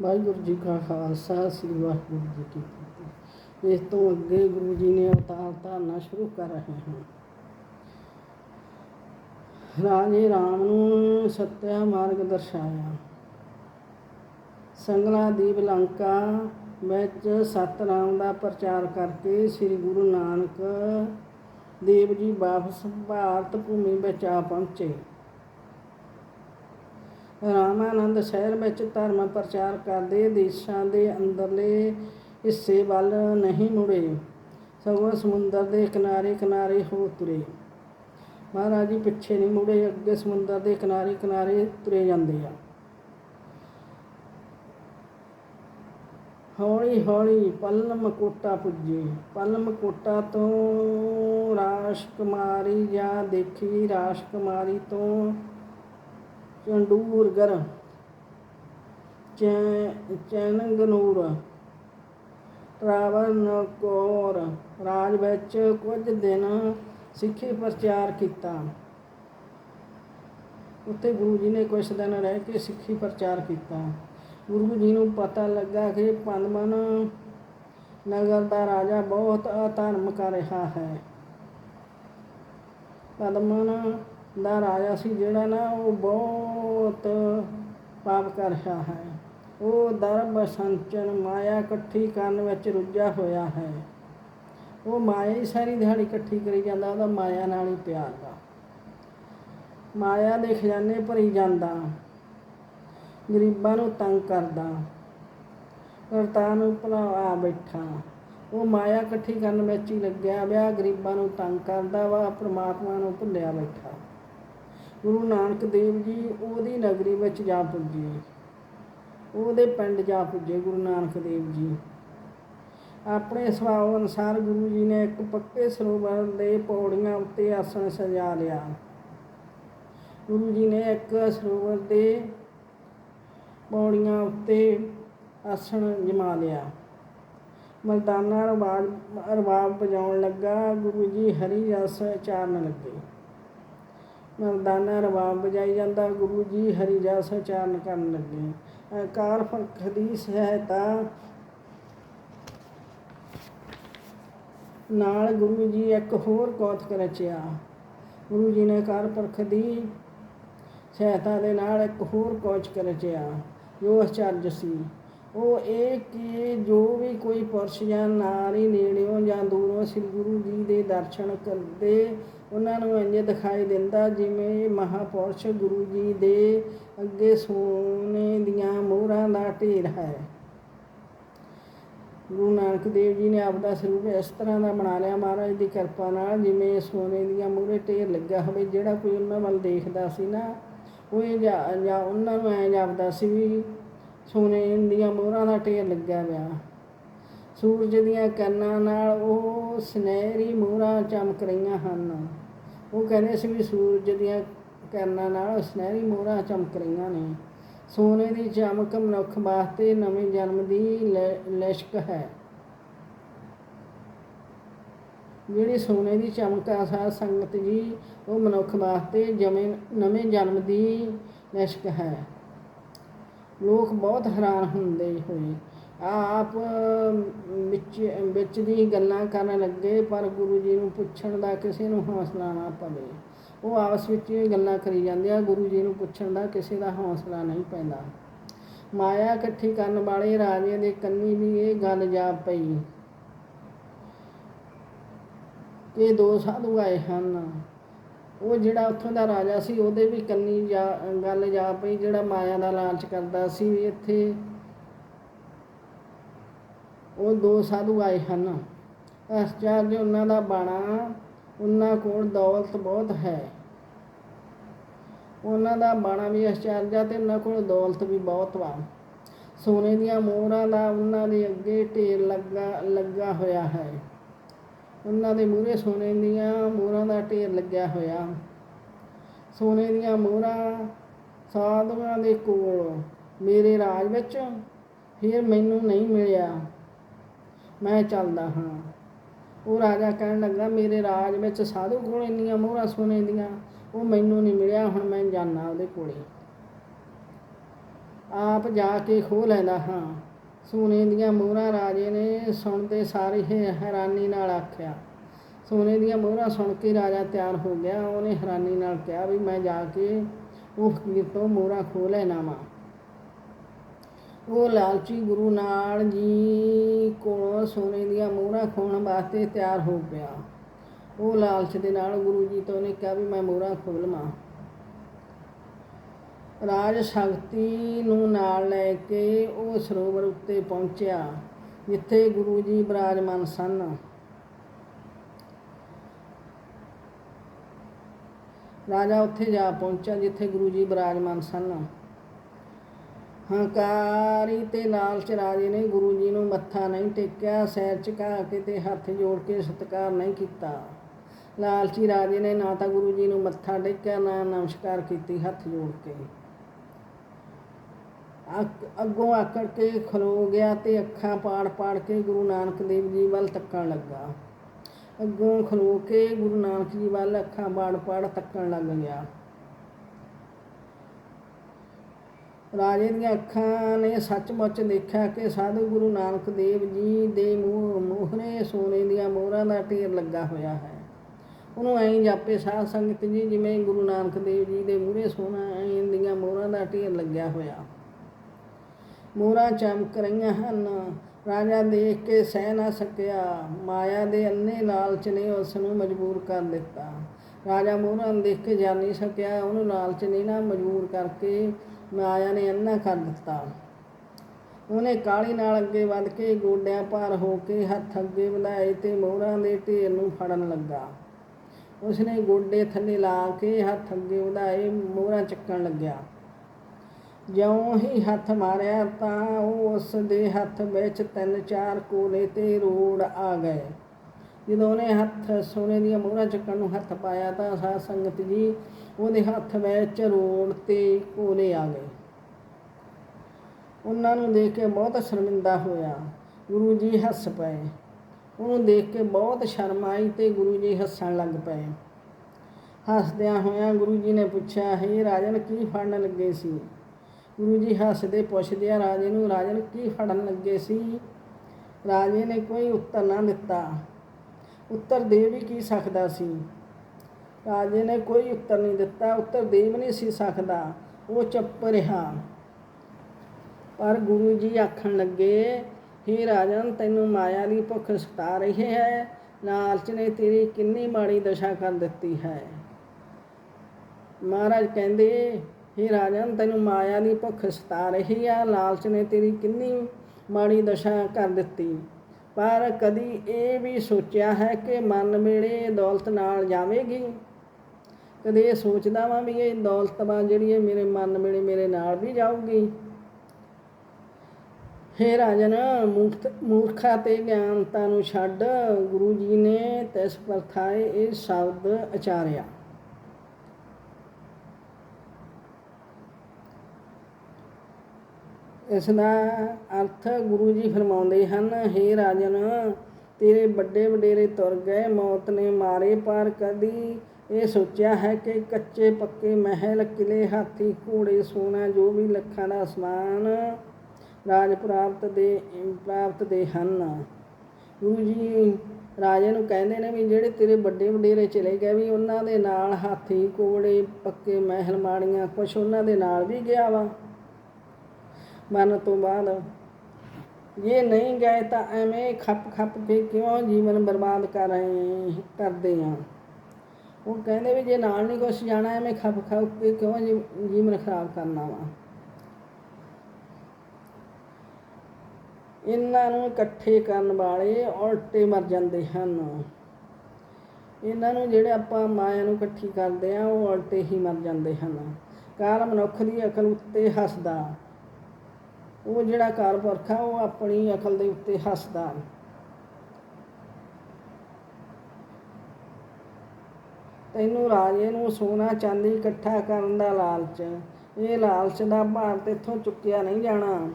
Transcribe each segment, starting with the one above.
ਵਾਹਿਗੁਰੂ ਜੀ ਕਾ ਖਾਲਸਾ, ਸ੍ਰੀ ਵਾਹਿਗੁਰੂ ਜੀ ਕੀ ਫਤਿਹ। ਇਸ ਤੋਂ ਅੱਗੇ ਗੁਰੂ ਜੀ ਨੇ ਅਵਤਾਰ ਧਾਰਨਾ ਸ਼ੁਰੂ ਕਰ ਰਹੇ ਹਨ ਰਾਜੇ ਰਾਮ ਨੂੰ ਸਤਿਆ ਮਾਰਗ ਦਰਸਾਇਆ। ਸੰਗਲਾ ਦੀਪ ਲੰਕਾ ਵਿੱਚ ਸਤਨਾਮ ਦਾ ਪ੍ਰਚਾਰ ਕਰਕੇ ਸ੍ਰੀ ਗੁਰੂ ਨਾਨਕ ਦੇਵ ਜੀ ਵਾਪਸ ਭਾਰਤ ਭੂਮੀ ਵਿੱਚ ਆ ਪਹੁੰਚੇ। ਰਾਮਾਨੰਦ ਸ਼ਹਿਰ ਵਿੱਚ ਧਰਮ ਪ੍ਰਚਾਰ ਕਰਦੇ, ਦੇਸ਼ਾਂ ਦੇ ਅੰਦਰਲੇ ਹਿੱਸੇ ਵੱਲ ਨਹੀਂ ਮੁੜੇ। ਸਗੋਂ ਸਮੁੰਦਰ ਦੇ ਕਿਨਾਰੇ ਕਿਨਾਰੇ ਹੋ ਤੁਰੇ। ਮਹਾਰਾਜ ਜੀ ਪਿੱਛੇ ਨਹੀਂ ਮੁੜੇ, ਅੱਗੇ ਸਮੁੰਦਰ ਦੇ ਕਿਨਾਰੇ ਕਿਨਾਰੇ ਤੁਰੇ ਜਾਂਦੇ ਆ। ਹੌਲੀ ਹੌਲੀ ਪਲਮ ਕੋਟਾ ਪੁੱਜੇ। ਪਲਮ ਕੋਟਾ ਤੋਂ ਰਾਸ਼ਕੁਮਾਰੀ ਜਾਂ ਦੇਖੀ ਰਾਸ਼ਕੁਮਾਰੀ ਤੋਂ ਚੰਡੂਰਗਰ ਚੈ, ਚੈਨਗਨੂਰ, ਟਰਾਵਨਕੋਰ, ਰਾਜ ਵਿੱਚ ਕੁਝ ਦਿਨ ਸਿੱਖੀ ਪ੍ਰਚਾਰ ਕੀਤਾ। ਉੱਥੇ ਗੁਰੂ ਜੀ ਨੇ ਕੁਝ ਦਿਨ ਰਹਿ ਕੇ ਸਿੱਖੀ ਪ੍ਰਚਾਰ ਕੀਤਾ। ਗੁਰੂ ਜੀ ਨੂੰ ਪਤਾ ਲੱਗਾ ਕਿ ਪੰਦਮਨ ਨਗਰ ਦਾ ਰਾਜਾ ਬਹੁਤ ਅਧਰਮ ਕਰ ਰਿਹਾ ਹੈ। ਪਦਮਨ ਦਾ ਰਾਜਾ ਸੀ ਜਿਹੜਾ ਨਾ ਉਹ ਬਹੁਤ ਪਾਪ ਕਰ ਰਿਹਾ ਹੈ। ਉਹ ਦਰਬ ਸੰਚਨ ਮਾਇਆ ਇਕੱਠੀ ਕਰਨ ਵਿੱਚ ਰੁੱਝਾ ਹੋਇਆ ਹੈ। ਉਹ ਮਾਇਆ ਹੀ ਸਾਰੀ ਦਿਹਾੜੀ ਇਕੱਠੀ ਕਰੀ ਜਾਂਦਾ, ਉਹਦਾ ਮਾਇਆ ਨਾਲ ਹੀ ਪਿਆਰ ਦਾ। ਮਾਇਆ ਦੇ ਖਜ਼ਾਨੇ ਭਰੀ ਜਾਂਦਾ, ਗਰੀਬਾਂ ਨੂੰ ਤੰਗ ਕਰਦਾ ਕਰਤਾ ਨੂੰ ਭੁਲਾ ਬੈਠਾ। ਉਹ ਮਾਇਆ ਇਕੱਠੀ ਕਰਨ ਵਿੱਚ ਹੀ ਲੱਗਿਆ ਵਿਆ ਗਰੀਬਾਂ ਨੂੰ ਤੰਗ ਕਰਦਾ ਵਾ ਪ੍ਰਮਾਤਮਾ ਨੂੰ ਭੁੱਲਿਆ ਬੈਠਾ। ਗੁਰੂ ਨਾਨਕ ਦੇਵ ਜੀ ਉਹਦੀ ਨਗਰੀ ਵਿੱਚ ਜਾ ਪੁੱਜੇ। ਉਹਦੇ ਪਿੰਡ ਜਾ ਪੁੱਜੇ ਗੁਰੂ ਨਾਨਕ ਦੇਵ ਜੀ। ਆਪਣੇ ਸੁਭਾਅ ਅਨੁਸਾਰ ਗੁਰੂ ਜੀ ਨੇ ਇੱਕ ਪੱਕੇ ਸਰੋਵਰ ਦੇ ਪੌੜੀਆਂ ਉੱਤੇ ਆਸਣ ਸਜਾ ਲਿਆ। ਗੁਰੂ ਜੀ ਨੇ ਇੱਕ ਸਰੋਵਰ ਦੇ ਪੌੜੀਆਂ ਉੱਤੇ ਆਸਣ ਜਮਾ ਲਿਆ। ਮਰਦਾਨਾ ਰਵਾਜ ਰਬਾਬ ਵਜਾਉਣ ਲੱਗਾ। ਗੁਰੂ ਜੀ ਹਰੀ ਰਸ ਚਾਰਨ ਲੱਗੇ। ਮਰਦਾਨਾ ਰਵਾਬ ਵਜਾਈ ਜਾਂਦਾ, ਗੁਰੂ ਜੀ ਹਰੀ ਰਸ ਚਾਰਨ ਕਰਨ ਲੱਗੇ। ਅਕਾਲ ਪੁਰਖ ਦੀ ਸਹਾਇਤਾ ਨਾਲ ਗੁਰੂ ਜੀ ਇੱਕ ਹੋਰ ਕੌਤਕ ਰਚਿਆ। ਗੁਰੂ ਜੀ ਨੇ ਅਕਾਲ ਪੁਰਖ ਦੀ ਸਹਾਇਤਾ ਦੇ ਨਾਲ ਇੱਕ ਹੋਰ ਕੌਤਕ ਰਚਿਆ, ਜੋ ਅਚਰਜ ਸੀ। ਉਹ ਇਹ ਕਿ ਜੋ ਵੀ ਕੋਈ ਪੁਰਸ਼ ਜਾਂ ਨਾਰੀ ਨੇੜਿਓਂ ਜਾਂ ਦੂਰੋਂ ਸ੍ਰੀ ਗੁਰੂ ਜੀ ਦੇ ਦਰਸ਼ਨ ਕਰਦੇ ਉਹਨਾਂ ਨੂੰ ਇੰਜ ਦਿਖਾਈ ਦਿੰਦਾ ਜਿਵੇਂ ਮਹਾਪੁਰਸ਼ ਗੁਰੂ ਜੀ ਦੇ ਅੱਗੇ ਸੋਨੇ ਦੀਆਂ ਮੋਹਰਾਂ ਦਾ ਢੇਰ ਹੈ। ਗੁਰੂ ਨਾਨਕ ਦੇਵ ਜੀ ਨੇ ਆਪਦਾ ਸਰੂਪ ਇਸ ਤਰ੍ਹਾਂ ਦਾ ਬਣਾ ਲਿਆ ਮਹਾਰਾਜ ਦੀ ਕਿਰਪਾ ਨਾਲ, ਜਿਵੇਂ ਸੋਨੇ ਦੀਆਂ ਮੂਹਰੇ ਢੇਰ ਲੱਗਾ ਹੋਵੇ, ਜਿਹੜਾ ਕੋਈ ਉਹਨਾਂ ਵੱਲ ਦੇਖਦਾ ਸੀ ਨਾ, ਉਹ ਇਹ ਜਾਂ ਉਹਨਾਂ ਨੂੰ ਐਂ ਜਾਪਦਾ ਸੀ ਵੀ ਸੋਨੇ ਦੀਆਂ ਮੋਹਰਾਂ ਦਾ ਢੇਰ ਲੱਗਿਆ ਪਿਆ। ਸੂਰਜ ਦੀਆਂ ਕਿਰਨਾਂ ਨਾਲ ਉਹ ਸੁਨਹਿਰੀ ਮੋਹਰਾਂ ਚਮਕ ਰਹੀਆਂ ਹਨ। ਉਹ ਕਹਿੰਦੇ ਸੀ ਵੀ ਸੂਰਜ ਦੀਆਂ ਕਿਰਨਾਂ ਨਾਲ ਸੁਨਹਿਰੀ ਮੋਹਰਾਂ ਚਮਕ ਰਹੀਆਂ ਨੇ। ਸੋਨੇ ਦੀ ਚਮਕ ਮਨੁੱਖ ਵਾਸਤੇ ਨਵੇਂ ਜਨਮ ਦੀ ਲਿਸ਼ਕ ਹੈ। ਜਿਹੜੀ ਸੋਨੇ ਦੀ ਚਮਕ ਆ ਸੰਗਤ ਜੀ, ਉਹ ਮਨੁੱਖ ਵਾਸਤੇ ਜਮੇ, ਨਵੇਂ ਜਨਮ ਦੀ ਲਿਸ਼ਕ ਹੈ। ਲੋਕ ਬਹੁਤ ਹੈਰਾਨ ਹੁੰਦੇ ਹੋਏ ਆਪ ਵਿੱਚ ਦੀ ਗੱਲਾਂ ਕਰਨ ਲੱਗੇ, ਪਰ ਗੁਰੂ ਜੀ ਨੂੰ ਪੁੱਛਣ ਦਾ ਕਿਸੇ ਨੂੰ ਹੌਸਲਾ ਨਾ ਪਵੇ। ਉਹ ਆਪਸ ਵਿੱਚ ਹੀ ਗੱਲਾਂ ਕਰੀ ਜਾਂਦੇ ਆ, ਗੁਰੂ ਜੀ ਨੂੰ ਪੁੱਛਣ ਦਾ ਕਿਸੇ ਦਾ ਹੌਸਲਾ ਨਹੀਂ ਪੈਂਦਾ। ਮਾਇਆ ਇਕੱਠੀ ਕਰਨ ਵਾਲੇ ਰਾਜੇ ਦੇ ਕੰਨੀ ਵੀ ਇਹ ਗੱਲ ਜਾ ਪਈ। ਕਿ ਦੋ ਸਾਧੂ ਆਏ ਹਨ। ਉਹ ਜਿਹੜਾ ਉੱਥੋਂ ਦਾ ਰਾਜਾ ਸੀ, ਉਹਦੇ ਵੀ ਕੰਨੀ ਜਾ, ਗੱਲ ਜਾ ਪਈ, ਜਿਹੜਾ ਮਾਇਆ ਦਾ ਲਾਲਚ ਕਰਦਾ ਸੀ ਇੱਥੇ ਉਹ ਦੋ ਸਾਧੂ ਆਏ ਹਨ। ਅਸਚਾਰਜ ਉਹਨਾਂ ਦਾ ਬਾਣਾ ਉਹਨਾਂ ਕੋਲ ਦੌਲਤ ਬਹੁਤ ਹੈ। ਉਹਨਾਂ ਦਾ ਬਾਣਾ ਵੀ ਅਸਚਾਰਜ ਆ ਤੇ ਉਹਨਾਂ ਕੋਲ ਦੌਲਤ ਵੀ ਬਹੁਤ ਵਾ। ਸੋਨੇ ਦੀਆਂ ਮੋਹਰਾਂ ਦਾ ਉਹਨਾਂ ਦੇ ਅੱਗੇ ਢੇਰ ਲੱਗਾ ਲੱਗਾ ਹੋਇਆ ਹੈ। ਉਹਨਾਂ ਦੇ ਮੂਹਰੇ ਸੋਨੇ ਦੀਆਂ ਮੋਹਰਾਂ ਦਾ ਢੇਰ ਲੱਗਿਆ ਹੋਇਆ। ਸੋਨੇ ਦੀਆਂ ਮੋਹਰਾਂ ਸਾਧੂਆਂ ਦੇ ਕੋਲ, ਮੇਰੇ ਰਾਜ ਵਿੱਚ ਫਿਰ ਮੈਨੂੰ ਨਹੀਂ ਮਿਲਿਆ। ਮੈਂ ਚੱਲਦਾ ਹਾਂ। ਉਹ ਰਾਜਾ ਕਹਿਣ ਲੱਗਾ, ਮੇਰੇ ਰਾਜ ਵਿੱਚ ਸਾਧੂ ਕੋਲ ਇੰਨੀਆਂ ਮੋਹਰਾਂ ਸੋਨੇ ਦੀਆਂ ਉਹ ਮੈਨੂੰ ਨਹੀਂ ਮਿਲਿਆ, ਹੁਣ ਮੈਂ ਜਾਣਾ ਉਹਦੇ ਕੋਲੇ। ਆਪ ਜਾ ਕੇ ਖੋਹ ਲੈਂਦਾ ਹਾਂ। ਸੋਨੇ ਦੀਆਂ ਮੋਹਰਾਂ ਰਾਜੇ ਨੇ ਸੁਣਦੇ ਸਾਰੇ ਹੀ ਹੈਰਾਨੀ ਨਾਲ ਆਖਿਆ। ਸੋਨੇ ਦੀਆਂ ਮੋਹਰਾਂ ਸੁਣ ਕੇ ਰਾਜਾ ਤਿਆਰ ਹੋ ਗਿਆ। ਉਹਨੇ ਹੈਰਾਨੀ ਨਾਲ ਕਿਹਾ ਵੀ ਮੈਂ ਜਾ ਕੇ ਉਹ ਫਕੀਰ ਤੋਂ ਮੋਹਰਾਂ ਖੋਹ ਲੈਣਾ ਵਾਂ ਉਹ ਲਾਲਚੀ ਗੁਰੂ ਨਾਲ ਜੀ ਕੋਲੋਂ ਸੋਨੇ ਦੀਆਂ ਮੋਹਰਾਂ ਖੋਣ ਵਾਸਤੇ ਤਿਆਰ ਹੋ ਪਿਆ। ਉਹ ਲਾਲਚ ਦੇ ਨਾਲ ਗੁਰੂ ਜੀ ਤੋਂ ਨੇ ਕਿਹਾ ਵੀ ਮੈਂ ਮੋਹਰਾਂ ਖੋਹ ਲਵਾਂ। ਰਾਜ ਸ਼ਕਤੀ ਨੂੰ ਨਾਲ ਲੈ ਕੇ ਉਹ ਸਰੋਵਰ ਉੱਤੇ ਪਹੁੰਚਿਆ, ਜਿੱਥੇ ਗੁਰੂ ਜੀ ਬਿਰਾਜਮਾਨ ਸਨ। ਰਾਜਾ ਉੱਥੇ ਜਾ ਪਹੁੰਚਿਆ, ਜਿੱਥੇ ਗੁਰੂ ਜੀ ਬਿਰਾਜਮਾਨ ਸਨ। ਹੰਕਾਰੀ ਤੇ ਲਾਲਚ ਰਾਜੇ ਨੇ ਗੁਰੂ ਜੀ ਨੂੰ ਮੱਥਾ ਨਹੀਂ ਟੇਕਿਆ, ਸੈਰ ਝੁਕਾ ਕੇ ਤੇ ਹੱਥ ਜੋੜ ਕੇ ਸਤਿਕਾਰ ਨਹੀਂ ਕੀਤਾ। ਲਾਲਚੀ ਰਾਜੇ ਨੇ ਨਾ ਤਾਂ ਗੁਰੂ ਜੀ ਨੂੰ ਮੱਥਾ ਟੇਕਿਆ, ਨਾ ਨਮਸਕਾਰ ਕੀਤੀ ਹੱਥ ਜੋੜ ਕੇ। ਅੱਗ- ਅੱਗੋਂ ਆਕੜ ਕੇ ਖਲੋ ਗਿਆ ਤੇ ਅੱਖਾਂ ਪਾੜ ਪਾੜ ਕੇ ਗੁਰੂ ਨਾਨਕ ਦੇਵ ਜੀ ਵੱਲ ਤੱਕਣ ਲੱਗਾ। ਅੱਗੋਂ ਖਲੋ ਕੇ ਗੁਰੂ ਨਾਨਕ ਜੀ ਵੱਲ ਅੱਖਾਂ ਪਾੜ ਪਾੜ ਤੱਕਣ ਲੱਗ ਗਿਆ। ਰਾਜੇ ਦੀਆਂ ਅੱਖਾਂ ਨੇ ਸੱਚਮੁੱਚ ਦੇਖਿਆ ਕਿ ਸਾਧੂ ਗੁਰੂ ਨਾਨਕ ਦੇਵ ਜੀ ਦੇ ਮੂੰਹ ਮੋਹਰੇ ਸੋਨੇ ਦੀਆਂ ਮੋਹਰਾਂ ਦਾ ਢੇਰ ਲੱਗਾ ਹੋਇਆ ਹੈ। ਉਹਨੂੰ ਐਂ ਜਾਪੇ ਸਾਧ ਸੰਗਤ ਜੀ, ਜਿਵੇਂ ਗੁਰੂ ਨਾਨਕ ਦੇਵ ਜੀ ਦੇ ਮੂਹਰੇ ਸੋਨਾ ਐਂ ਦੀਆਂ ਮੋਹਰਾਂ ਦਾ ਢੇਰ ਲੱਗਿਆ ਹੋਇਆ। ਮੋਹਰਾਂ ਚਮਕ ਰਹੀਆਂ ਹਨ। ਰਾਜਾ ਦੇਖ ਕੇ ਸਹਿ ਨਾ ਸਕਿਆ। ਮਾਇਆ ਦੇ ਅੰਨੇ ਲਾਲਚ ਨੇ ਉਸ ਨੂੰ ਮਜਬੂਰ ਕਰ ਦਿੱਤਾ। ਰਾਜਾ ਮੋਹਰਾਂ ਨੂੰ ਦੇਖ ਕੇ ਜਾ ਨਹੀਂ ਸਕਿਆ। ਉਹਨੂੰ ਲਾਲਚ ਨੇ ਨਾ ਮਜਬੂਰ ਕਰਕੇ ਮਾਇਆ ਨੇ ਅੰਨਾ ਕਰ ਦਿੱਤਾ ਉਹਨੇ ਕਾਲੀ ਨਾਲ ਅੱਗੇ ਵੱਧ ਕੇ ਗੋਡਿਆਂ ਭਾਰ ਹੋ ਕੇ ਹੱਥ ਅੱਗੇ ਵਧਾਏ ਤੇ ਮੋਹਰਾਂ ਦੇ ਢੇਰ ਨੂੰ ਫੜਨ ਲੱਗਾ। ਉਸਨੇ ਗੋਡੇ ਥੱਲੇ ਲਾ ਕੇ ਹੱਥ ਅੱਗੇ ਵਧਾਏ, ਮੋਹਰਾਂ ਚੱਕਣ ਲੱਗਿਆ। ਜਿਉਂ ਹੀ ਹੱਥ ਮਾਰਿਆ ਤਾਂ ਉਹ ਉਸ ਦੇ ਹੱਥ ਵਿੱਚ ਤਿੰਨ ਚਾਰ ਕੋਲੇ ਤੇ ਰੋੜ ਆ ਗਏ। ਜਦੋਂ ਉਹਨੇ ਹੱਥ ਸੋਨੇ ਦੀਆਂ ਮੋਹਰਾਂ ਚੱਕਣ ਨੂੰ ਹੱਥ ਪਾਇਆ ਤਾਂ ਸਾਧ ਸੰਗਤ ਜੀ ਉਹਦੇ ਹੱਥ ਵਿੱਚ ਰੋੜ ਤੇ ਕੋਲੇ ਆ ਗਏ। ਉਹਨਾਂ ਨੂੰ ਦੇਖ ਕੇ ਬਹੁਤ ਸ਼ਰਮਿੰਦਾ ਹੋਇਆ। ਗੁਰੂ ਜੀ ਹੱਸ ਪਏ। ਉਹਨੂੰ ਦੇਖ ਕੇ ਬਹੁਤ ਸ਼ਰਮ ਆਈ ਤੇ ਗੁਰੂ ਜੀ ਹੱਸਣ ਲੱਗ ਪਏ। ਹੱਸਦਿਆਂ ਹੋਇਆਂ ਗੁਰੂ ਜੀ ਨੇ ਪੁੱਛਿਆ, ਹੈ ਰਾਜਨ, ਕੀ ਫੜਨ ਲੱਗੇ ਸੀ? ਗੁਰੂ ਜੀ ਹੱਸਦੇ ਪੁੱਛਦਿਆਂ ਰਾਜੇ ਨੂੰ, ਰਾਜਨ, ਕੀ ਫੜਨ ਲੱਗੇ ਸੀ? ਰਾਜੇ ਨੇ ਕੋਈ ਉੱਤਰ ਨਾ ਦਿੱਤਾ। ਉੱਤਰ ਦੇ ਵੀ ਕੀ ਸਕਦਾ ਸੀ? ਰਾਜੇ ਨੇ ਕੋਈ ਉੱਤਰ ਨਹੀਂ ਦਿੱਤਾ, ਉੱਤਰ ਦੇ ਵੀ ਨਹੀਂ ਸੀ ਸਕਦਾ। ਉਹ ਚੁੱਪ ਰਿਹਾ। ਪਰ ਗੁਰੂ ਜੀ ਆਖਣ ਲੱਗੇ, ਹੀ ਰਾਜਨ, ਤੈਨੂੰ ਮਾਇਆ ਦੀ ਭੁੱਖ ਸਤਾ ਰਹੀ ਹੈ। ਲਾਲਚ ਨੇ ਤੇਰੀ ਕਿੰਨੀ ਮਾੜੀ ਦਸ਼ਾ ਕਰ ਦਿੱਤੀ ਹੈ। ਮਹਾਰਾਜ ਕਹਿੰਦੇ, ਹੀ ਰਾਜਨ, ਤੈਨੂੰ ਮਾਇਆ ਦੀ ਭੁੱਖ ਸਤਾ ਰਹੀ ਆ। ਲਾਲਚ ਨੇ ਤੇਰੀ ਕਿੰਨੀ ਮਾੜੀ ਦਸ਼ਾ ਕਰ ਦਿੱਤੀ। ਪਰ ਕਦੀ ਇਹ ਵੀ ਸੋਚਿਆ ਹੈ ਕਿ ਮਨ ਮੇਰੇ ਦੌਲਤ ਨਾਲ ਜਾਵੇਗੀ। ਕਦੇ ਇਹ ਸੋਚਦਾ ਵਾਂ ਵੀ ਇਹ ਦੌਲਤ ਵਾ ਜਿਹੜੀ ਇਹ ਮੇਰੇ ਮਨ ਮੇਰੇ ਮੇਰੇ ਨਾਲ ਵੀ ਜਾਊਗੀ। ਹੇ ਰਾਜਨ ਮੁਕਤ ਮੂਰਖਾ ਤੇ ਗਿਆਨਤਾ ਨੂੰ ਛੱਡ ਗੁਰੂ ਜੀ ਨੇ ਤਿਸ ਪਰਥਾਏ ਇਹ ਸ਼ਬਦ ਉਚਾਰਿਆ। ਇਸ ਦਾ ਅਰਥ ਗੁਰੂ ਜੀ ਫਰਮਾਉਂਦੇ ਹਨ हे ਰਾਜਨ, ਤੇਰੇ ਵੱਡੇ ਵਡੇਰੇ ਤੁਰ ਗਏ, ਮੌਤ ਨੇ ਮਾਰੇ ਪਰ ਕਦੀ ਇਹ ਸੋਚਿਆ ਹੈ ਕਿ ਕੱਚੇ ਪੱਕੇ ਮਹਿਲ, ਕਿਲੇ, ਹਾਥੀ, ਘੋੜੇ, ਸੋਨਾ, ਜੋ ਵੀ ਲੱਖਾਂ ਦਾ ਸਮਾਨ ਰਾਜ ਪ੍ਰਾਪਤ ਦੇ ਪ੍ਰਾਪਤ ਦੇ ਹਨ। ਗੁਰੂ ਜੀ ਰਾਜੇ ਨੂੰ ਕਹਿੰਦੇ ਨੇ ਵੀ ਜਿਹੜੇ ਤੇਰੇ ਵੱਡੇ ਵਡੇਰੇ ਚਲੇ ਗਏ, ਵੀ ਉਹਨਾਂ ਦੇ ਨਾਲ ਹਾਥੀ, ਘੋੜੇ, ਪੱਕੇ ਮਹਿਲ ਮਾੜੀਆਂ, ਕੁਛ ਉਹਨਾਂ ਦੇ ਨਾਲ ਵੀ ਗਿਆ ਵਾ। ਮਰਨ ਤੋਂ ਬਾਅਦ ਜੇ ਨਹੀਂ ਗਏ ਤਾਂ ਐਵੇਂ ਖੱਪ ਖੱਪ ਕੇ ਕਿਉਂ ਜੀਵਨ ਬਰਬਾਦ ਕਰ ਰਹੇ, ਕਰਦੇ ਆ? ਉਹ ਕਹਿੰਦੇ ਵੀ ਜੇ ਨਾਲ ਨਹੀਂ ਕੁਛ ਜਾਣਾ ਐਵੇਂ ਖੱਪ ਖੱਪ ਕੇ ਕਿਉਂ ਜੀ- ਜੀਵਨ ਖਰਾਬ ਕਰਨਾ ਵਾ? ਇਹਨਾਂ ਨੂੰ ਇਕੱਠੇ ਕਰਨ ਵਾਲੇ ਉਲਟੇ ਮਰ ਜਾਂਦੇ ਹਨ। ਇਹਨਾਂ ਨੂੰ ਜਿਹੜੇ ਆਪਾਂ ਮਾਇਆ ਨੂੰ ਇਕੱਠੀ ਕਰਦੇ ਆ, ਉਹ ਉਲਟੇ ਹੀ ਮਰ ਜਾਂਦੇ ਹਨ। ਕਾਲ ਮਨੁੱਖ ਦੀ ਅਕਲ ਉੱਤੇ ਹੱਸਦਾ। ਉਹ ਜਿਹੜਾ ਕਾਲ ਪੁਰਖ ਆ, ਉਹ ਆਪਣੀ ਅਕਲ ਦੇ ਉੱਤੇ ਹੱਸਦਾ। ਤੈਨੂੰ ਰਾਜੇ ਨੂੰ ਸੋਨਾ ਚਾਂਦੀ ਇਕੱਠਾ ਕਰਨ ਦਾ ਲਾਲਚ। ਇਹ ਲਾਲਚ ਦਾ ਭਾਰ ਤੇਥੋਂ ਚੁੱਕਿਆ ਨਹੀਂ ਜਾਣਾ।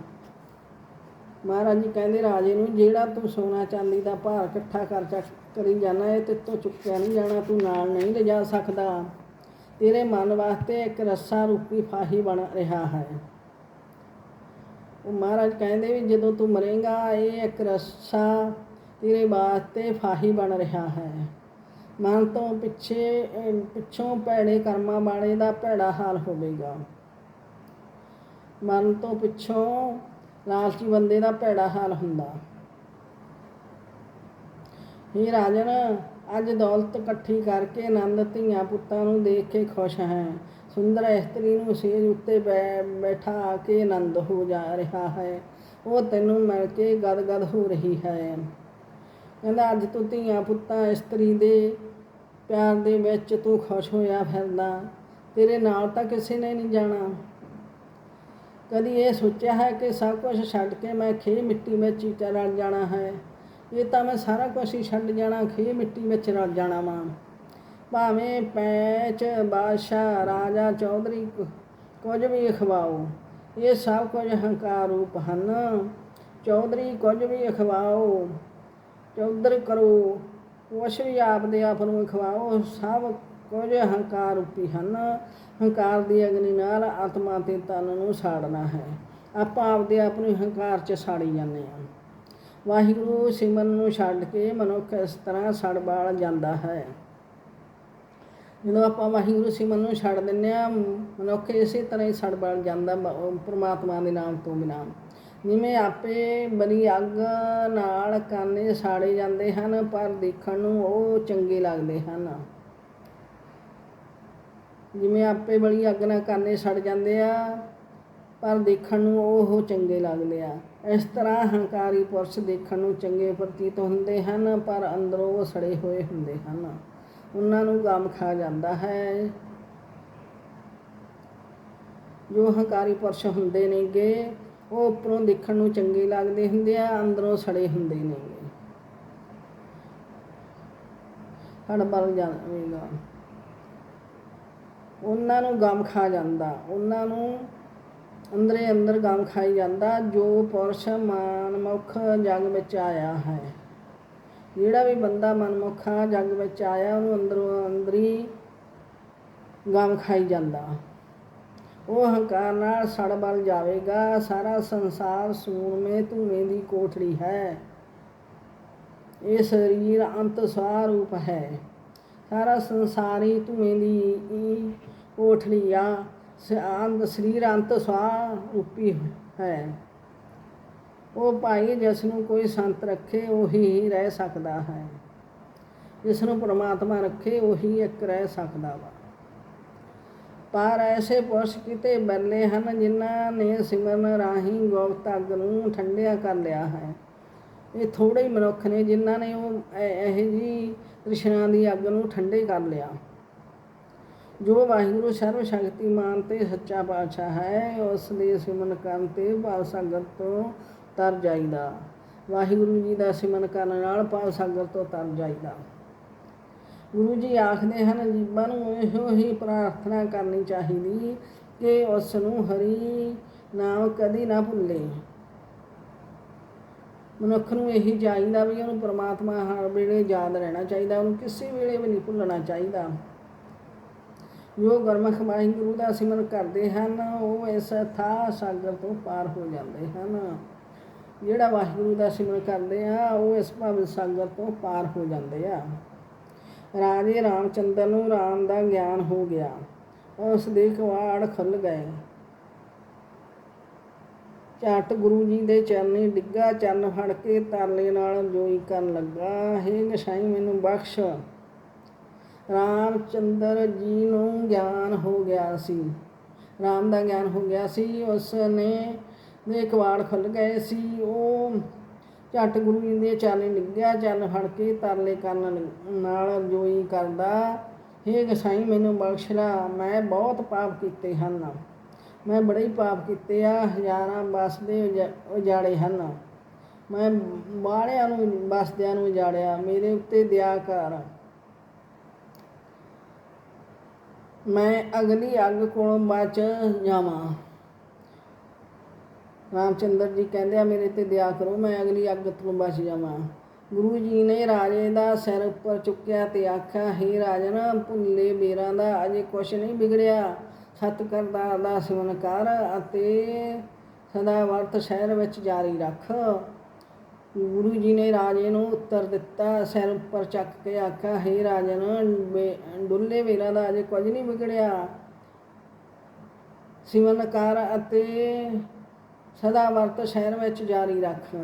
ਮਹਾਰਾਜ ਜੀ ਕਹਿੰਦੇ, ਰਾਜੇ ਨੂੰ ਜਿਹੜਾ ਤੂੰ ਸੋਨਾ ਚਾਂਦੀ ਦਾ ਭਾਰ ਇਕੱਠਾ ਕਰ ਕਰੀ ਜਾਣਾ, ਇਹ ਤੇਥੋਂ ਚੁੱਕਿਆ ਨਹੀਂ ਜਾਣਾ, ਤੂੰ ਨਾਲ ਨਹੀਂ ਲਿਜਾ ਸਕਦਾ। ਤੇਰੇ ਮਨ ਵਾਸਤੇ ਇੱਕ ਰੱਸਾ ਰੂਪੀ ਫਾਹੀ ਬਣ ਰਿਹਾ ਹੈ। ਉਹ ਮਹਾਰਾਜ ਕਹਿੰਦੇ ਵੀ, ਜਦੋਂ ਤੂੰ ਮਰੇਗਾ, ਇਹ ਇੱਕ ਰੱਸਾ ਤੇਰੇ ਵਾਸਤੇ ਫਾਹੀ ਬਣ ਰਿਹਾ ਹੈ। ਮਨ ਤੋਂ ਪਿੱਛੇ ਪਿੱਛੋਂ ਭੈੜੇ ਕਰਮਾਂ ਵਾਲੇ ਦਾ ਭੈੜਾ ਹਾਲ ਹੋਵੇਗਾ। ਮਨ ਤੋਂ ਪਿੱਛੋਂ ਲਾਲਚੀ ਬੰਦੇ ਦਾ ਭੈੜਾ ਹਾਲ ਹੁੰਦਾ। ਇਹ ਰਾਜਨ, ਅੱਜ ਦੌਲਤ ਇਕੱਠੀ ਕਰਕੇ ਆਨੰਦ ਧੀਆਂ ਪੁੱਤਾਂ ਨੂੰ ਦੇਖ ਕੇ ਖੁਸ਼ ਹੈ। ਸੁੰਦਰ ਇਸਤਰੀ ਨੂੰ ਸੇਜ ਉੱਤੇ ਬੈ- ਬੈਠਾ ਕੇ ਆਨੰਦ ਹੋ ਜਾ ਰਿਹਾ ਹੈ। ਉਹ ਤੈਨੂੰ ਮਿਲ ਕੇ ਗਦਗਦ ਹੋ ਰਹੀ ਹੈ। ਕਹਿੰਦਾ, ਅੱਜ ਤੂੰ ਧੀਆਂ ਪੁੱਤਾਂ ਇਸਤਰੀ ਦੇ ਪਿਆਰ ਦੇ ਵਿੱਚ ਤੂੰ ਖੁਸ਼ ਹੋਇਆ ਫਿਰਦਾ, ਤੇਰੇ ਨਾਲ ਤਾਂ ਕਿਸੇ ਨੇ ਨਹੀਂ ਜਾਣਾ। ਕਦੀ ਇਹ ਸੋਚਿਆ ਹੈ ਕਿ ਸਭ ਕੁਝ ਛੱਡ ਕੇ ਮੈਂ ਖੇ ਮਿੱਟੀ ਵਿੱਚ ਹੀ ਰਲ ਜਾਣਾ ਹੈ। ਇਹ ਤਾਂ ਮੈਂ ਸਾਰਾ ਕੁਝ ਹੀ ਛੱਡ ਜਾਣਾ ਖੇ ਮਿੱਟੀ ਵਿੱਚ ਰਲ ਜਾਣਾ ਵਾਂ। ਭਾਵੇਂ ਪੈਚ ਬਾਦਸ਼ਾਹ, ਰਾਜਾ ਚੌਧਰੀ ਕੁਝ ਵੀ ਅਖਵਾਓ, ਇਹ ਸਭ ਕੁਝ ਹੰਕਾਰ ਰੂਪ ਹਨ। ਚੌਧਰੀ ਕੁਝ ਵੀ ਅਖਵਾਓ, ਚੌਧਰ ਕਰੋ ਕੁਛ ਵੀ ਆਪਦੇ ਆਪ ਨੂੰ ਖਵਾਓ ਸਭ ਕੁਝ ਹੰਕਾਰ ਰੂਪੀ ਹਨ। ਹੰਕਾਰ ਦੀ ਅਗਨੀ ਨਾਲ ਆਤਮਾ ਤੇ ਤਨ ਨੂੰ ਸਾੜਨਾ ਹੈ। ਆਪਾਂ ਆਪਦੇ ਆਪ ਨੂੰ ਹੰਕਾਰ 'ਚ ਸਾੜੀ ਜਾਂਦੇ ਹਾਂ। ਵਾਹਿਗੁਰੂ ਸਿਮਰਨ ਨੂੰ ਛੱਡ ਕੇ ਮਨੁੱਖ ਇਸ ਤਰ੍ਹਾਂ ਸੜ ਬਾਲ ਜਾਂਦਾ ਹੈ। ਜਦੋਂ ਆਪਾਂ ਵਾਹਿਗੁਰੂ ਸਿਮਰਨ ਨੂੰ ਛੱਡ ਦਿੰਦੇ ਆ ਮਨੁੱਖ ਇਸੇ ਤਰ੍ਹਾਂ ਹੀ ਸੜ ਬਾਲ ਜਾਂਦਾ ਪਰਮਾਤਮਾ ਦੇ ਨਾਮ ਤੋਂ ਬਿਨਾਂ। ਜਿਵੇਂ ਆਪੇ ਬਲੀ ਅੱਗ ਨਾਲ ਕਾਨੇ ਸਾੜੇ ਜਾਂਦੇ ਹਨ, ਪਰ ਦੇਖਣ ਨੂੰ ਉਹ ਚੰਗੇ ਲੱਗਦੇ ਹਨ। ਜਿਵੇਂ ਆਪੇ ਬਲੀ ਅੱਗ ਨਾਲ ਕਾਨੇ ਸੜ ਜਾਂਦੇ ਆ, ਪਰ ਦੇਖਣ ਨੂੰ ਉਹ ਚੰਗੇ ਲੱਗਦੇ ਆ। ਇਸ ਤਰ੍ਹਾਂ ਹੰਕਾਰੀ ਪੁਰਸ਼ ਦੇਖਣ ਨੂੰ ਚੰਗੇ ਪ੍ਰਤੀਤ ਹੁੰਦੇ ਹਨ, ਪਰ ਅੰਦਰੋਂ ਉਹ ਸੜੇ ਹੋਏ ਹੁੰਦੇ ਹਨ। ਉਹਨਾਂ ਨੂੰ ਗਮ ਖਾ ਜਾਂਦਾ ਹੈ। ਜੋ ਹੰਕਾਰੀ ਪੁਰਸ਼ ਹੁੰਦੇ ਨੇਗੇ ਉਹ ਉੱਪਰੋਂ ਦੇਖਣ ਨੂੰ ਚੰਗੇ ਲੱਗਦੇ ਹੁੰਦੇ ਆ, ਅੰਦਰੋਂ ਸੜੇ ਹੁੰਦੇ ਨੇ ਹੜਬਲ ਜਾਵੇਗਾ। ਉਹਨਾਂ ਨੂੰ ਗਮ ਖਾ ਜਾਂਦਾ। ਉਹਨਾਂ ਨੂੰ ਅੰਦਰੇ ਅੰਦਰ ਗਮ ਖਾਈ ਜਾਂਦਾ, ਜੋ ਪੁਰਸ਼ ਮਨਮੁਖ ਜਗ ਵਿੱਚ ਆਇਆ ਹੈ। ਜਿਹੜਾ ਵੀ ਬੰਦਾ ਮਨਮੁਖਾ ਜਗ ਵਿੱਚ ਆਇਆ, ਉਹਨੂੰ ਅੰਦਰੋਂ ਅੰਦਰੀ ਗਮ ਖਾਈ ਜਾਂਦਾ। ਉਹ ਹੰਕਾਰ ਨਾਲ ਸੜ ਬਲ ਜਾਵੇਗਾ। ਸਾਰਾ ਸੰਸਾਰ ਸੂਰਮੇ ਧੂਏ ਦੀ ਕੋਠੜੀ ਹੈ। ਇਹ ਸਰੀਰ ਅੰਤ ਸਵਰੂਪ ਹੈ। ਸਾਰਾ ਸੰਸਾਰ ਹੀ ਧੂਏ ਦੀ ਕੋਠੜੀ ਆ। ਸ- ਅੰਤ ਸਰੀਰ ਅੰਤ ਸਵਰੂਪੀ ਹੈ। ਉਹ ਭਾਈ ਜਿਸ ਨੂੰ ਕੋਈ ਸੰਤ ਰੱਖੇ, ਉਹੀ ਹੀ ਰਹਿ ਸਕਦਾ ਹੈ। ਜਿਸ ਨੂੰ ਪ੍ਰਮਾਤਮਾ ਰੱਖੇ, ਉਹੀ ਇੱਕ ਰਹਿ ਸਕਦਾ ਵਾ। ਪਰ ਐਸੇ ਪੁਰਸ਼ ਕਿਤੇ ਬੱਲੇ ਹਨ ਜਿਨ੍ਹਾਂ ਨੇ ਸਿਮਰਨ ਰਾਹੀਂ ਗੁਪਤ ਅੱਗ ਨੂੰ ਠੰਡਿਆ ਕਰ ਲਿਆ ਹੈ। ਇਹ ਥੋੜੇ ਹੀ ਮਨੁੱਖ ਨੇ ਜਿਨ੍ਹਾਂ ਨੇ ਉਹ ਇਹ ਜੀ ਤ੍ਰਿਸ਼ਨਾ ਦੀ ਅੱਗ ਨੂੰ ਠੰਡੇ ਕਰ ਲਿਆ। ਜੋ ਵਾਹਿਗੁਰੂ ਸਰਵ ਸ਼ਕਤੀਮਾਨ ਤੇ ਸੱਚਾ ਪਾਤਸ਼ਾਹ ਹੈ, ਉਸ ਦੇ ਸਿਮਰਨ ਕਰਨ ਤੇ ਭਾਵ ਸਾਗਰ ਤੋਂ ਤਰ ਜਾਈਦਾ। ਵਾਹਿਗੁਰੂ ਜੀ ਦਾ ਸਿਮਰਨ ਕਰਨ ਨਾਲ ਭਾਵ ਸਾਗਰ ਤੋਂ ਤਰ ਜਾਈਦਾ। ਗੁਰੂ ਜੀ ਆਖਦੇ ਹਨ, ਜੀਵਾਂ ਨੂੰ ਇਹੋ ਹੀ ਪ੍ਰਾਰਥਨਾ ਕਰਨੀ ਚਾਹੀਦੀ ਕਿ ਉਸ ਨੂੰ ਹਰੀ ਨਾਮ ਕਦੀ ਨਾ ਭੁੱਲੇ। ਮਨੁੱਖ ਨੂੰ ਇਹੀ ਚਾਹੀਦਾ ਵੀ ਉਹਨੂੰ ਪਰਮਾਤਮਾ ਹਰ ਵੇਲੇ ਯਾਦ ਰਹਿਣਾ ਚਾਹੀਦਾ, ਉਹਨੂੰ ਕਿਸੇ ਵੇਲੇ ਵੀ ਨਹੀਂ ਭੁੱਲਣਾ ਚਾਹੀਦਾ। ਜੋ ਗੁਰਮੁਖ ਵਾਹਿਗੁਰੂ ਦਾ ਸਿਮਰਨ ਕਰਦੇ ਹਨ, ਉਹ ਇਸ ਥਾਂ ਸਾਗਰ ਤੋਂ ਪਾਰ ਹੋ ਜਾਂਦੇ ਹਨ। ਜਿਹੜਾ ਵਾਹਿਗੁਰੂ ਦਾ ਸਿਮਰਨ ਕਰਦੇ ਆ, ਉਹ ਇਸ ਭਵ ਸਾਗਰ ਤੋਂ ਪਾਰ ਹੋ ਜਾਂਦੇ ਆ। ਰਾਜੇ ਰਾਮਚੰਦਰ ਨੂੰ ਰਾਮ ਦਾ ਗਿਆਨ ਹੋ ਗਿਆ। ਉਸ ਦੇ ਕਵਾੜ ਖੁੱਲ ਗਏ। ਝਟ ਗੁਰੂ ਜੀ ਦੇ ਚਰਨੀ ਡਿੱਗਾ ਚਰਨ ਫੜ ਕੇ ਤਾਲੇ ਨਾਲ ਜੋਈ ਕਰਨ ਲੱਗਾ। ਹੇ ਗਸਾਈ, ਮੈਨੂੰ ਬਖਸ਼। ਰਾਮਚੰਦਰ ਜੀ ਨੂੰ ਗਿਆਨ ਹੋ ਗਿਆ ਸੀ। ਰਾਮ ਦਾ ਗਿਆਨ ਹੋ ਗਿਆ ਸੀ। ਉਸ ਨੇ ਦੇ ਕਵਾੜ ਖੁੱਲ ਗਏ ਸੀ। ਉਹ ਝੱਟ ਗੁਰੂ ਜੀ ਦੇ ਚਰਨੀ ਡਿੱਗਿਆ ਚਰਨ ਫੜ ਕੇ ਤਰਲੇ ਕਰਨ ਨਾਲ ਜੋਈ ਕਰਦਾ। ਹੇ ਗਸਾਈ, ਮੈਨੂੰ ਬਖਸ਼ ਲਾ। ਮੈਂ ਬਹੁਤ ਪਾਪ ਕੀਤੇ ਹਨ। ਮੈਂ ਬੜੇ ਹੀ ਪਾਪ ਕੀਤੇ ਆ, ਹਜ਼ਾਰਾਂ ਬਸਦੇ ਉਜਾ- ਉਜਾੜੇ ਹਨ। ਮੈਂ ਬਾਹਲਿਆਂ ਨੂੰ, ਬਸਦਿਆਂ ਨੂੰ ਉਜਾੜਿਆ। ਮੇਰੇ ਉੱਤੇ ਦਇਆ ਕਰ। ਮੈਂ ਅਗਲੀ ਅੱਗ ਕੋਲੋਂ ਬਚ ਜਾਵਾਂ। ਰਾਮਚੰਦਰ ਜੀ ਕਹਿੰਦੇ ਆ, ਮੇਰੇ ਤੇ ਦਇਆ ਕਰੋ, ਮੈਂ ਅਗਲੀ ਅੱਗ ਤੋਂ ਬਚ ਜਾਵਾਂ। ਗੁਰੂ ਜੀ ਨੇ ਰਾਜੇ ਦਾ ਸਿਰ ਉੱਪਰ ਚੁੱਕਿਆ ਤੇ ਆਖਿਆ, ਹੇ ਰਾਜਨ, ਭੁੱਲੇ ਮੇਰਾ ਦਾ ਅਜੇ ਕੁਛ ਨਹੀਂ ਵਿਗੜਿਆ। ਸਤ ਕਰਦਾ ਦਾ ਸਿਮਰਨ ਕਰ ਅਤੇ ਸਦਾ ਵਰਤ ਸ਼ਹਿਰ ਵਿੱਚ ਜਾਰੀ ਰੱਖ। ਗੁਰੂ ਜੀ ਨੇ ਰਾਜੇ ਨੂੰ ਉੱਤਰ ਦਿੱਤਾ, ਸਿਰ ਉੱਪਰ ਚੱਕ ਕੇ ਆਖਿਆ, ਹੇ ਰਾਜਨ ਡੁੱਲੇ ਵੇਲਾ ਦਾ ਅਜੇ ਕੁਝ ਨਹੀਂ ਵਿਗੜਿਆ। ਸਿਮਰਨ ਕਰ ਅਤੇ ਸਦਾ ਵਰਤ ਸ਼ਹਿਰ ਵਿੱਚ ਜਾਰੀ ਰੱਖ।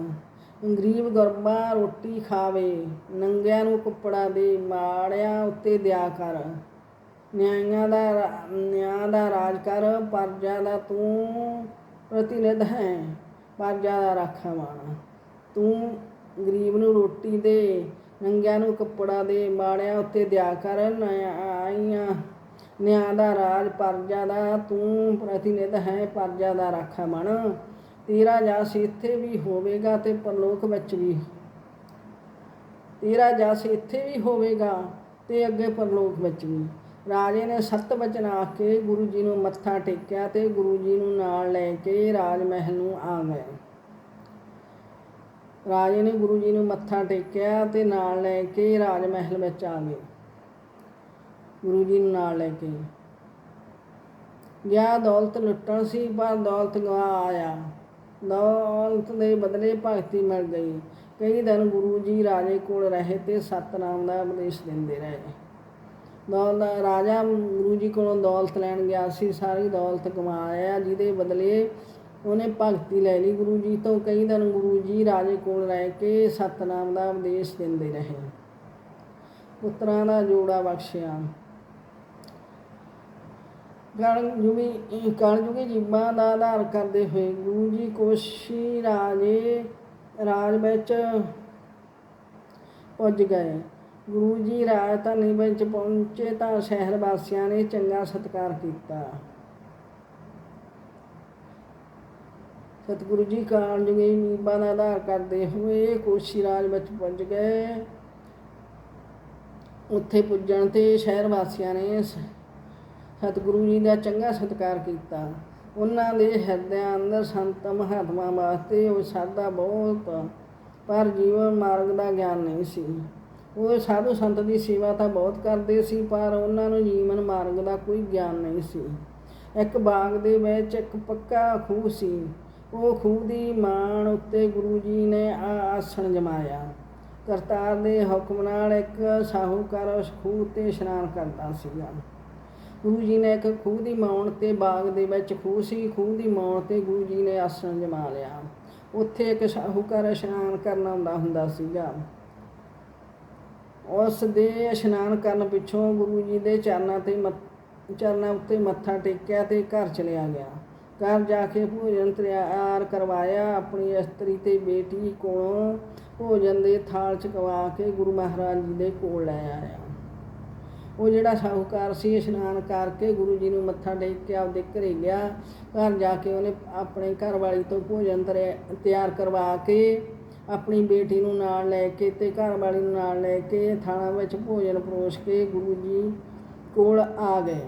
ਗਰੀਬ ਗੁਰਬਾ ਰੋਟੀ ਖਾਵੇ, ਨੰਗਿਆਂ ਨੂੰ ਕੱਪੜਾ ਦੇ ਮਾੜਿਆਂ ਉੱਤੇ ਦਿਆ ਕਰ। ਨਿਆਂਇਆਂ ਦਾ ਰਾ- ਨਿਆਂ ਦਾ ਰਾਜ ਕਰ, ਪਰਜਾ ਦਾ ਤੂੰ ਪ੍ਰਤੀਨਿਧ ਹੈ, ਪਰਜਾ ਦਾ ਰਾਖਾਵਾਨ ਤੂੰ ਗਰੀਬ ਨੂੰ ਰੋਟੀ ਦੇ, ਨੰਗਿਆਂ ਨੂੰ ਕੱਪੜਾ ਦੇ ਮਾੜਿਆਂ ਉੱਤੇ ਦਿਆ ਕਰ। ਨਿਆਂਇਆਂ, ਨਿਆਂ ਦਾ ਰਾਜ, ਪਰਜਾ ਦਾ ਤੂੰ ਪ੍ਰਤੀਨਿਧ ਹੈ, ਪਰਜਾ ਦਾ ਰਾਖਾ ਬਣ ਤੇਰਾ ਜਸ ਇੱਥੇ ਵੀ ਹੋਵੇਗਾ ਤੇ ਪਰਲੋਕ ਵਿੱਚ ਵੀ। ਤੇਰਾ ਜਸ ਇੱਥੇ ਵੀ ਹੋਵੇਗਾ ਤੇ ਅੱਗੇ ਪਰਲੋਕ ਵਿੱਚ ਵੀ। ਰਾਜੇ ਨੇ ਸਤ ਬਚਨ ਆ ਕੇ ਗੁਰੂ ਜੀ ਨੂੰ ਮੱਥਾ ਟੇਕਿਆ ਤੇ ਗੁਰੂ ਜੀ ਨੂੰ ਨਾਲ ਲੈ ਕੇ ਰਾਜ ਮਹਿਲ ਨੂੰ ਆ ਗਏ। ਰਾਜੇ ਨੇ ਗੁਰੂ ਜੀ ਨੂੰ ਮੱਥਾ ਟੇਕਿਆ ਤੇ ਨਾਲ ਲੈ ਕੇ ਰਾਜ ਮਹਿਲ ਵਿੱਚ ਆ ਗਏ। ਗੁਰੂ ਜੀ ਨੂੰ ਨਾਲ ਲੈ ਕੇ। ਗਿਆ ਦੌਲਤ ਲੁੱਟਣ ਸੀ, ਪਰ ਦੌਲਤ ਗਵਾ ਆਇਆ। ਦੌਲਤ ਦੇ ਬਦਲੇ ਭਗਤੀ ਮਿਲ ਗਈ। ਕਈ ਦਿਨ ਗੁਰੂ ਜੀ ਰਾਜੇ ਕੋਲ ਰਹੇ ਤੇ ਸਤਨਾਮ ਦਾ ਉਪਦੇਸ਼ ਦਿੰਦੇ ਰਹੇ। ਦੌਲਤ ਰਾਜਾ ਗੁਰੂ ਜੀ ਕੋਲੋਂ ਦੌਲਤ ਲੈਣ ਗਿਆ ਸੀ, ਸਾਰੀ ਦੌਲਤ ਕਮਾਇਆ, ਜਿਹਦੇ ਬਦਲੇ ਉਹਨੇ ਭਗਤੀ ਲੈ ਲਈ ਗੁਰੂ ਜੀ ਤੋਂ। ਕਈ ਦਿਨ ਗੁਰੂ ਜੀ ਰਾਜੇ ਕੋਲ ਰਹਿ ਕੇ ਸਤਨਾਮ ਦਾ ਉਪਦੇਸ਼ ਦਿੰਦੇ ਰਹੇ। ਪੁੱਤਰਾਂ ਦਾ ਜੋੜਾ ਬਖਸ਼ਿਆ। ਕਲਯੁਗੀ ਕਲਯੁਗੀ ਜੀਵਾਂ ਦਾ ਆਧਾਰ ਕਰਦੇ ਹੋਏ, ਗੁਰੂ ਜੀ ਕੋਸ਼ੀ ਰਾਜੇ, ਰਾਜ ਵਿੱਚ ਪੁੱਜ ਗਏ। ਗੁਰੂ ਜੀ ਰਾਜਧਾਨੀ ਵਿੱਚ ਪਹੁੰਚੇ ਤਾਂ ਸ਼ਹਿਰ ਵਾਸੀਆਂ ਨੇ ਚੰਗਾ ਸਤਿਕਾਰ ਕੀਤਾ। ਸਤਿਗੁਰੂ ਜੀ ਕਲਯੁਗੀ ਜੀਵਾਂ ਦਾ ਆਧਾਰ ਕਰਦੇ ਹੋਏ ਕੋਸ਼ੀ ਰਾਜ ਵਿੱਚ ਪੁੱਜ ਗਏ। ਉੱਥੇ ਪੁੱਜਣ ਤੇ ਸ਼ਹਿਰ ਵਾਸੀਆਂ ਨੇ ਸਤਿਗੁਰੂ ਜੀ ਦਾ ਚੰਗਾ ਸਤਿਕਾਰ ਕੀਤਾ। ਉਹਨਾਂ ਦੇ ਹਿਰਦਿਆਂ ਅੰਦਰ ਸੰਤ ਮਹਾਤਮਾ ਵਾਸਤੇ ਉਹ ਸਾਦਾ ਬਹੁਤ, ਪਰ ਜੀਵਨ ਮਾਰਗ ਦਾ ਗਿਆਨ ਨਹੀਂ ਸੀ। ਉਹ ਸਾਧੂ ਸੰਤ ਦੀ ਸੇਵਾ ਤਾਂ ਬਹੁਤ ਕਰਦੇ ਸੀ, ਪਰ ਉਹਨਾਂ ਨੂੰ ਜੀਵਨ ਮਾਰਗ ਦਾ ਕੋਈ ਗਿਆਨ ਨਹੀਂ ਸੀ। ਇੱਕ ਬਾਗ ਦੇ ਵਿੱਚ ਇੱਕ ਪੱਕਾ ਖੂਹ ਸੀ। ਉਹ ਖੂਹ ਦੀ ਮਾਣ ਉੱਤੇ ਗੁਰੂ ਜੀ ਨੇ ਆਸਣ ਜਮਾਇਆ। ਕਰਤਾਰ ਦੇ ਹੁਕਮ ਨਾਲ ਇੱਕ ਸਾਹੂਕਾਰ ਉਸ ਖੂਹ ਤੇ ਇਸ਼ਨਾਨ ਕਰਦਾ ਸੀਗਾ। ਗੁਰੂ ਜੀ ਨੇ ਇੱਕ ਖੂਹ ਦੀ ਮੌਣ ਤੇ ਬਾਗ ਦੇ ਵਿੱਚ ਖੂਹ ਸੀ, ਖੂਹ ਦੀ ਮੌਣ ਤੇ ਗੁਰੂ ਜੀ ਨੇ ਆਸਣ ਜਮਾ ਲਿਆ। ਉੱਥੇ ਇੱਕ ਸਾਹੂਕਾਰ ਇਸ਼ਨਾਨ ਕਰਨ ਆਉਂਦਾ ਹੁੰਦਾ ਸੀਗਾ। ਉਸ ਦੇ ਇਸ਼ਨਾਨ ਕਰਨ ਪਿੱਛੋਂ ਗੁਰੂ ਜੀ ਦੇ ਚਰਨਾਂ ਤੇ ਮੱਥ- ਚਰਨਾਂ ਉੱਤੇ ਮੱਥਾ ਟੇਕਿਆ ਤੇ ਘਰ ਚਲਿਆ ਗਿਆ। ਘਰ ਜਾ ਕੇ ਭੋਜਨ ਤਿਆਰ ਕਰਵਾਇਆ। ਆਪਣੀ ਇਸਤਰੀ ਤੇ ਬੇਟੀ ਕੋਲੋਂ ਭੋਜਨ ਦੇ ਥਾਲ ਚਕਵਾ ਕੇ ਗੁਰੂ ਮਹਾਰਾਜ ਜੀ ਦੇ ਕੋਲ ਲੈ ਆਇਆ। ਉਹ ਜਿਹੜਾ ਸਾਹੂਕਾਰ ਸੀ, ਇਸ਼ਨਾਨ ਕਰਕੇ ਗੁਰੂ ਜੀ ਨੂੰ ਮੱਥਾ ਟੇਕ ਕੇ ਆਪਦੇ ਘਰੇ ਗਿਆ। ਘਰ ਜਾ ਕੇ ਉਹਨੇ ਆਪਣੇ ਘਰ ਵਾਲੀ ਤੋਂ ਭੋਜਨ ਤਰਿਆ- ਤਿਆਰ ਕਰਵਾ ਕੇ ਆਪਣੀ ਬੇਟੀ ਨੂੰ ਨਾਲ ਲੈ ਕੇ ਤੇ ਘਰ ਵਾਲੀ ਨੂੰ ਨਾਲ ਲੈ ਕੇ ਥਾਣਾ ਵਿੱਚ ਭੋਜਨ ਪਰੋਸ ਕੇ ਗੁਰੂ ਜੀ ਕੋਲ ਆ ਗਏ।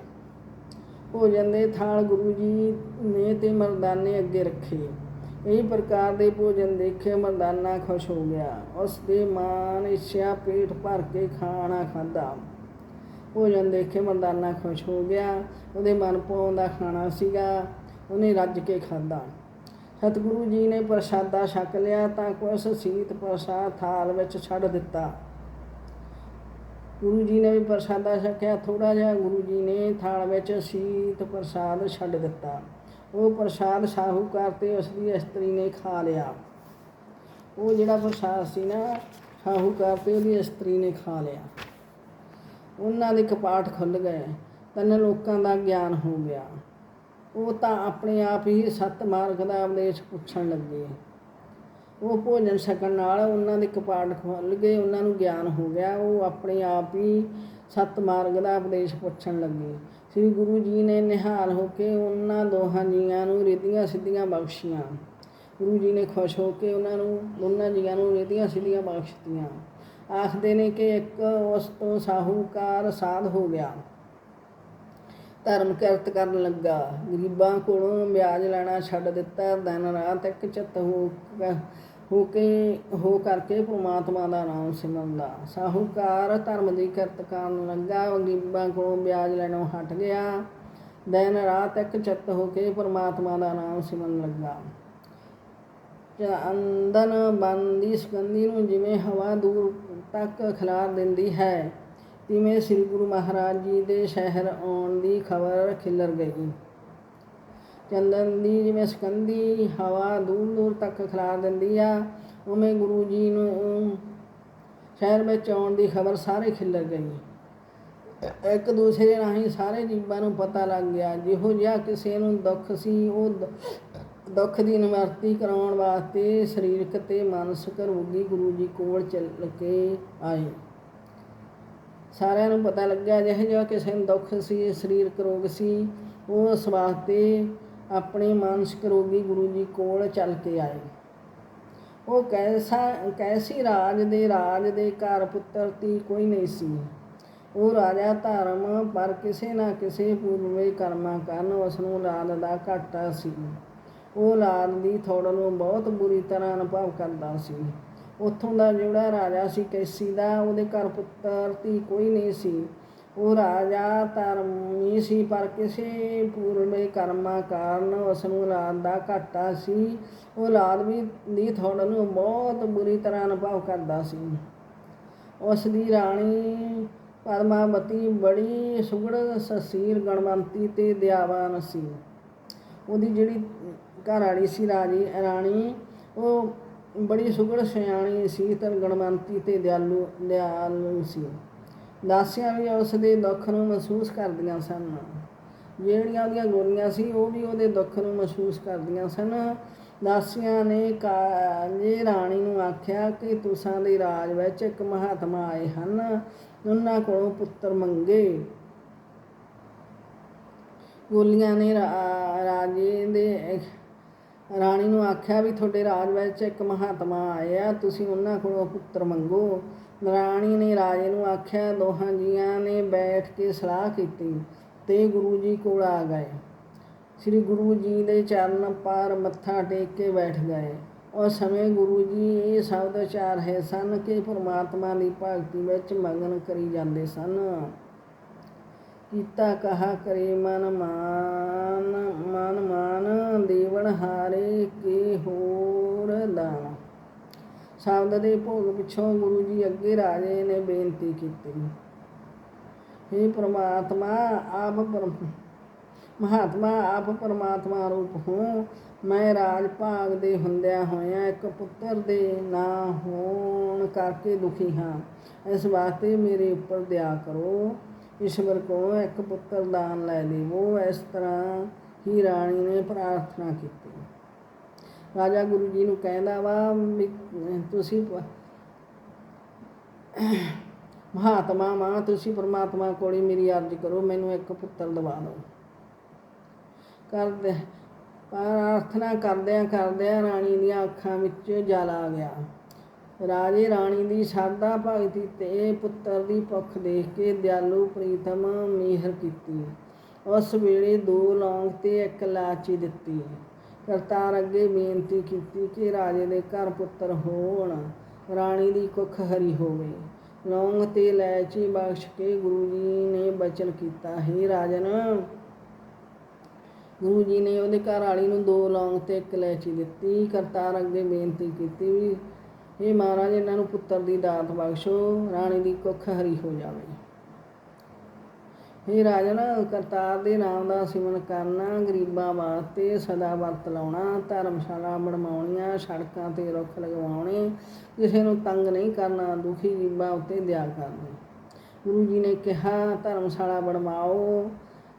ਭੋਜਨ ਦੇ ਥਾਲ ਗੁਰੂ ਜੀ ਨੇ ਤੇ ਮਰਦਾਨੇ ਅੱਗੇ ਰੱਖੇ। ਇਹ ਪ੍ਰਕਾਰ ਦੇ ਭੋਜਨ ਦੇਖੇ ਮਰਦਾਨਾ ਖੁਸ਼ ਹੋ ਗਿਆ। ਉਸ ਦੇ ਮਾਨ ਇੱਛਾ ਪੇਟ ਭਰ ਕੇ ਖਾਣਾ ਖਾਦਾ ਭੋਜਨ ਦੇਖ ਕੇ ਮਰਦਾਨਾ ਖੁਸ਼ ਹੋ ਗਿਆ, ਉਹਦੇ ਮਨ ਪਾਉਂਦਾ ਖਾਣਾ ਸੀਗਾ, ਉਹਨੇ ਰੱਜ ਕੇ ਖਾਦਾ ਸਤਿਗੁਰੂ ਜੀ ਨੇ ਪ੍ਰਸ਼ਾਦਾ ਛਕ ਲਿਆ ਤਾਂ ਕੁਛ ਸੀਤ ਪ੍ਰਸਾਦ ਥਾਲ ਵਿੱਚ ਛੱਡ ਦਿੱਤਾ। ਗੁਰੂ ਜੀ ਨੇ ਵੀ ਪ੍ਰਸ਼ਾਦਾ ਛਕਿਆ ਥੋੜਾ ਜਿਹਾ ਗੁਰੂ ਜੀ ਨੇ ਥਾਲ ਵਿੱਚ ਸੀਤ ਪ੍ਰਸਾਦ ਛੱਡ ਦਿੱਤਾ। ਉਹ ਪ੍ਰਸਾਦ ਸਾਹੂਕਾਰ ਤੇ ਉਸ ਦੀ ਇਸਤਰੀ ਨੇ ਖਾ ਲਿਆ। ਉਹ ਜਿਹੜਾ ਪ੍ਰਸਾਦ ਸੀ ਨਾ, ਸਾਹੂਕਾਰ ਤੇ ਉਹਦੀ ਇਸਤਰੀ ਨੇ ਖਾ ਲਿਆ। ਉਹਨਾਂ ਦੇ ਕਪਾਟ ਖੁੱਲ ਗਏ ਤਿੰਨ ਲੋਕਾਂ ਦਾ ਗਿਆਨ ਹੋ ਗਿਆ। ਉਹ ਤਾਂ ਆਪਣੇ ਆਪ ਹੀ ਸਤ ਮਾਰਗ ਦਾ ਉਪਦੇਸ਼ ਪੁੱਛਣ ਲੱਗੇ। ਉਹ ਭੋਜਨ ਛਕਣ ਨਾਲ ਉਹਨਾਂ ਦੇ ਕਪਾਟ ਖੁੱਲ ਗਏ, ਉਹਨਾਂ ਨੂੰ ਗਿਆਨ ਹੋ ਗਿਆ। ਉਹ ਆਪਣੇ ਆਪ ਹੀ ਸਤ ਮਾਰਗ ਦਾ ਉਪਦੇਸ਼ ਪੁੱਛਣ ਲੱਗੇ। ਸ੍ਰੀ ਗੁਰੂ ਜੀ ਨੇ ਨਿਹਾਲ ਹੋ ਕੇ ਉਹਨਾਂ ਦੋਹਾਂ ਜੀਆਂ ਨੂੰ ਰਿੱਧੀਆਂ ਸਿੱਧੀਆਂ ਬਖਸ਼ੀਆਂ। ਗੁਰੂ ਜੀ ਨੇ ਖੁਸ਼ ਹੋ ਕੇ ਉਹਨਾਂ ਨੂੰ, ਦੋਨਾਂ ਜੀਆਂ ਨੂੰ ਰਿੱਧੀਆਂ ਸਿੱਧੀਆਂ ਬਖਸ਼ਤੀਆਂ। ਆਖਦੇ ਨੇ ਕਿ ਇੱਕ ਉਸ ਤੋਂ ਸਾਹੂਕਾਰ ਸਾਧ ਹੋ ਗਿਆ। ਧਰਮ ਕਿਰਤ ਕਰਨ ਲੱਗਾ। ਗਰੀਬਾਂ ਕੋਲੋਂ ਵਿਆਜ ਲੈਣਾ ਛੱਡ ਦਿੱਤਾ। ਦਿਨ ਰਾਤ ਇੱਕ ਚਿੱਤ ਹੋ ਹੋ ਕੇ, ਹੋ ਕਰਕੇ ਪ੍ਰਮਾਤਮਾ ਦਾ ਨਾਮ ਸਿਮਰਦਾ। ਸਾਹੂਕਾਰ ਧਰਮ ਦੀ ਕਿਰਤ ਕਰਨ ਲੱਗਾ। ਗਰੀਬਾਂ ਕੋਲੋਂ ਵਿਆਜ ਲੈਣੋਂ ਹਟ ਗਿਆ। ਦਿਨ ਰਾਤ ਇੱਕ ਚਿੱਤ ਹੋ ਕੇ ਪ੍ਰਮਾਤਮਾ ਦਾ ਨਾਮ ਸਿਮਰਨ ਲੱਗਾ। ਚੰਦਨ ਬੰਦੀ ਸਕੰਦੀ ਨੂੰ ਜਿਵੇਂ ਹਵਾ ਦੂਰ ਤੱਕ ਖਿਲਾਰ ਦਿੰਦੀ ਹੈ। ਤਿਵੇਂ ਸ੍ਰੀ ਗੁਰੂ ਮਹਾਰਾਜ ਜੀ ਦੇ ਸ਼ਹਿਰ ਆਉਣ ਦੀ ਖਬਰ ਖਿਲਰ ਗਈ। ਚੰਦਨ ਦੀ ਜਿਵੇਂ ਸਕੰਦੀ ਹਵਾ ਦੂਰ ਦੂਰ ਤੱਕ ਖਿਲਾਰ ਦਿੰਦੀ ਆ, ਉਵੇਂ ਗੁਰੂ ਜੀ ਨੂੰ ਸ਼ਹਿਰ ਵਿੱਚ ਆਉਣ ਦੀ ਖਬਰ ਸਾਰੇ ਖਿਲਰ ਗਈ। ਇੱਕ ਦੂਸਰੇ ਰਾਹੀਂ ਸਾਰੇ ਜੀਵਾਂ ਨੂੰ ਪਤਾ ਲੱਗ ਗਿਆ, ਜਿਹੋ ਜਿਹਾ ਕਿਸੇ ਨੂੰ ਦੁੱਖ ਸੀ, ਉਹ ਦੁੱਖ ਦੀ ਨਿਵਰਤੀ ਕਰਾਉਣ ਵਾਸਤੇ ਸਰੀਰਕ ਤੇ ਮਾਨਸਿਕ ਰੋਗੀ ਗੁਰੂ ਜੀ ਕੋਲ ਚੱਲ ਕੇ ਆਏ। ਸਾਰਿਆਂ ਨੂੰ ਪਤਾ ਲੱਗਿਆ ਜਿਹੋ ਜਿਹਾ ਕਿਸੇ ਨੂੰ ਦੁੱਖ ਸੀ, ਸਰੀਰਕ ਰੋਗ ਸੀ ਉਹ ਉਸ ਵਾਸਤੇ ਆਪਣੇ ਮਾਨਸਿਕ ਰੋਗੀ ਗੁਰੂ ਜੀ ਕੋਲ ਚੱਲ ਕੇ ਆਏ। ਉਹ ਕੈਸਾ, ਕੈਸੀ ਰਾਜ ਦੇ ਰਾਜ ਦੇ ਘਰ ਪੁੱਤਰ ਤੀ ਕੋਈ ਨਹੀਂ ਸੀ। ਉਹ ਰਾਜਾ ਧਰਮ ਪਰ ਕਿਸੇ ਨਾ ਕਿਸੇ ਪੂਰਵੇ ਕਰਮਾਂ ਕਾਰਨ ਉਸ ਨੂੰ ਔਲਾਦ ਦਾ ਘਾਟਾ ਸੀ। ਉਹ ਲਾਲ ਦੀ ਥੋੜ ਨੂੰ ਬਹੁਤ ਬੁਰੀ ਤਰ੍ਹਾਂ ਅਨੁਭਵ ਕਰਦਾ ਸੀ। ਉੱਥੋਂ ਦਾ ਜਿਹੜਾ ਰਾਜਾ ਸੀ ਕੈਸੀ ਦਾ, ਉਹਦੇ ਘਰ ਪੁੱਤਰ ਧੀ ਕੋਈ ਨਹੀਂ ਸੀ। ਉਹ ਰਾਜਾ ਧਰਮੀ ਸੀ, ਪਰ ਕਿਸੇ ਪੂਰਵੇ ਕਰਮਾਂ ਕਾਰਨ ਉਸ ਨੂੰ ਔਲਾਦ ਦਾ ਘਾਟਾ ਸੀ। ਉਹ ਔਲਾਦ ਵੀ ਦੀ ਥੋੜ ਨੂੰ ਬਹੁਤ ਬੁਰੀ ਤਰ੍ਹਾਂ ਅਨੁਭਵ ਕਰਦਾ ਸੀ। ਉਸ ਦੀ ਰਾਣੀ ਪਰਮਾਵਤੀ ਬੜੀ ਸੁਗੜ ਸਸੀਰ ਗਣਵੰਤੀ ਤੇ ਦਿਆਵਾਨ ਸੀ। ਉਹਦੀ ਜਿਹੜੀ ਘਰ ਵਾਲੀ ਸੀ ਰਾਜੀ ਰਾਣੀ, ਉਹ ਬੜੀ ਸੁਗੜ ਸਿਆਣੀ ਸੀ ਤੇ ਗਣਵੰਤੀ ਤੇ ਦਿਆਲੂ ਦਿਆਲੂ ਸੀ। ਦਾਸੀਆਂ ਵੀ ਉਸ ਦੇ ਦੁੱਖ ਨੂੰ ਮਹਿਸੂਸ ਕਰਦੀਆਂ ਸਨ। ਜਿਹੜੀਆਂ ਉਹਦੀਆਂ ਗੋਲੀਆਂ ਸੀ, ਉਹ ਵੀ ਉਹਦੇ ਦੁੱਖ ਨੂੰ ਮਹਿਸੂਸ ਕਰਦੀਆਂ ਸਨ। ਦਾਸੀਆਂ ਨੇ ਕਾਲੇ ਰਾਣੀ ਨੂੰ ਆਖਿਆ ਕਿ ਤੁਸਾਂ ਦੇ ਰਾਜ ਵਿੱਚ ਇੱਕ ਮਹਾਤਮਾ ਆਏ ਹਨ। ਉਹਨਾਂ ਕੋਲੋਂ ਪੁੱਤਰ ਮੰਗੇ। ਗੋਲੀਆਂ ਨੇ ਰਾਜੇ ਦੇ, ਰਾਣੀ ਨੂੰ ਆਖਿਆ ਵੀ ਤੁਹਾਡੇ ਰਾਜ ਵਿੱਚ ਇੱਕ ਮਹਾਤਮਾ ਆਇਆ, ਤੁਸੀਂ ਉਹਨਾਂ ਕੋਲੋਂ ਪੁੱਤਰ ਮੰਗੋ। ਰਾਣੀ ਨੇ ਰਾਜੇ ਨੂੰ ਆਖਿਆ, ਦੋਹਾਂ ਜੀਆਂ ਨੇ ਬੈਠ ਕੇ ਸਲਾਹ ਕੀਤੀ ਤੇ ਗੁਰੂ ਜੀ ਕੋਲ ਆ ਗਏ। ਸ੍ਰੀ ਗੁਰੂ ਜੀ ਦੇ ਚਰਨ ਪਾਰ ਮੱਥਾ ਟੇਕ ਕੇ ਬੈਠ ਗਏ। ਉਸ ਸਮੇਂ ਗੁਰੂ ਜੀ ਇਹ ਸ਼ਬਦ ਉਚਾਰ ਹੈ ਸਨ ਕਿ ਪਰਮਾਤਮਾ ਦੀ ਭਗਤੀ ਵਿੱਚ ਮਗਨ ਕਰੀ ਜਾਂਦੇ ਸਨ। ਕੀਤਾ ਕਹਾ ਕਰੇ ਮਨ ਮਾਨ ਮਨ ਮਾਨ ਦੇਵਨ ਹਾਰੇ ਕੇ ਹੋਰ ਦਾਨ ਸ਼ਬਦ ਦੇ ਭੋਗ ਪਿੱਛੋਂ ਗੁਰੂ ਜੀ ਅੱਗੇ ਰਾਜੇ ਨੇ ਬੇਨਤੀ ਕੀਤੀ। हे ਪ੍ਰਮਾਤਮਾ, ਆਪ ਪਰਮ, ਮਹਾਤਮਾ, ਆਪ ਪਰਮਾਤਮਾ ਰੂਪ ਹੋ। ਮੈਂ ਰਾਜ ਭਾਗ ਦੇ ਹੁੰਦਿਆਂ ਹੋਇਆਂ ਇੱਕ ਪੁੱਤਰ ਦੇ ਨਾ ਹੋਣ ਕਰਕੇ ਦੁਖੀ ਹਾਂ। ਇਸ ਵਾਸਤੇ ਮੇਰੇ ਉੱਪਰ ਦਇਆ ਕਰੋ। ਈਸ਼ਵਰ ਕੋਲੋਂ ਇੱਕ ਪੁੱਤਰ ਦਾਨ ਲੈ ਦੇਵੋ ਇਸ ਤਰ੍ਹਾਂ ਹੀ ਰਾਣੀ ਨੇ ਪ੍ਰਾਰਥਨਾ ਕੀਤੀ। ਰਾਜਾ ਗੁਰੂ ਜੀ ਨੂੰ ਕਹਿੰਦਾ ਵਾ ਵੀ ਤੁਸੀਂ ਮਹਾਤਮਾ ਮਾਂ ਤੁਸੀਂ ਪਰਮਾਤਮਾ ਕੋਲੇ ਮੇਰੀ ਅਰਜ਼ ਕਰੋ, ਮੈਨੂੰ ਇੱਕ ਪੁੱਤਰ ਦਵਾ ਦਿਓ। ਕਰਦੇ, ਪ੍ਰਾਰਥਨਾ ਕਰਦਿਆਂ ਕਰਦਿਆਂ ਰਾਣੀ ਦੀਆਂ ਅੱਖਾਂ ਵਿੱਚ ਜਲ ਆ ਗਿਆ। ਰਾਜੇ ਰਾਣੀ ਦੀ ਸ਼ਰਧਾ ਭਗਤੀ ਤੇ ਪੁੱਤਰ ਦੀ ਭੁੱਖ ਦੇਖ ਕੇ ਦਿਆਲੂ ਪ੍ਰੀਤਮ ਮਿਹਰ ਕੀਤੀ। ਉਸ ਵੇਲੇ ਦੋ ਲੌਂਗ ਤੇ ਇੱਕ ਲਾਚੀ ਦਿੱਤੀ। ਕਰਤਾਰ ਅੱਗੇ ਬੇਨਤੀ ਕੀਤੀ ਕਿ ਰਾਜੇ ਦੇ ਘਰ ਪੁੱਤਰ ਹੋਣ, ਰਾਣੀ ਦੀ ਕੁੱਖ ਹਰੀ ਹੋਵੇ। ਲੌਂਗ ਤੇ ਇਲਾਇਚੀ ਬਖਸ਼ ਕੇ ਗੁਰੂ ਜੀ ਨੇ ਬਚਨ ਕੀਤਾ, ਹੈ ਰਾਜਨ, ਗੁਰੂ ਜੀ ਨੇ ਉਹਦੇ ਘਰ ਵਾਲੀ ਨੂੰ ਦੋ ਲੌਂਗ ਤੇ ਇੱਕ ਇਲਾਇਚੀ ਦਿੱਤੀ। ਕਰਤਾਰ ਅੱਗੇ ਬੇਨਤੀ ਕੀਤੀ ਵੀ ਇਹ ਮਹਾਰਾਜ ਇਹਨਾਂ ਨੂੰ ਪੁੱਤਰ ਦੀ ਦਾਤ ਬਖਸ਼ੋ, ਰਾਣੀ ਦੀ ਕੁੱਖ ਹਰੀ ਹੋ ਜਾਵੇ। ਇਹ ਰਾਜਨ ਕਰਤਾਰ ਦੇ ਨਾਮ ਦਾ ਸਿਮਰਨ ਕਰਨਾ, ਗਰੀਬਾਂ ਵਾਸਤੇ ਸਦਾ ਵਰਤ ਲਾਉਣਾ, ਧਰਮਸ਼ਾਲਾ ਬਣਵਾਉਣੀਆਂ, ਸੜਕਾਂ ਤੇ ਰੁੱਖ ਲਗਵਾਉਣੇ, ਕਿਸੇ ਨੂੰ ਤੰਗ ਨਹੀਂ ਕਰਨਾ, ਦੁਖੀ ਜੀਵਾਂ ਉੱਤੇ ਦਇਆ ਕਰਨੀ ਗੁਰੂ ਜੀ ਨੇ ਕਿਹਾ, ਧਰਮਸ਼ਾਲਾ ਬਣਵਾਓ,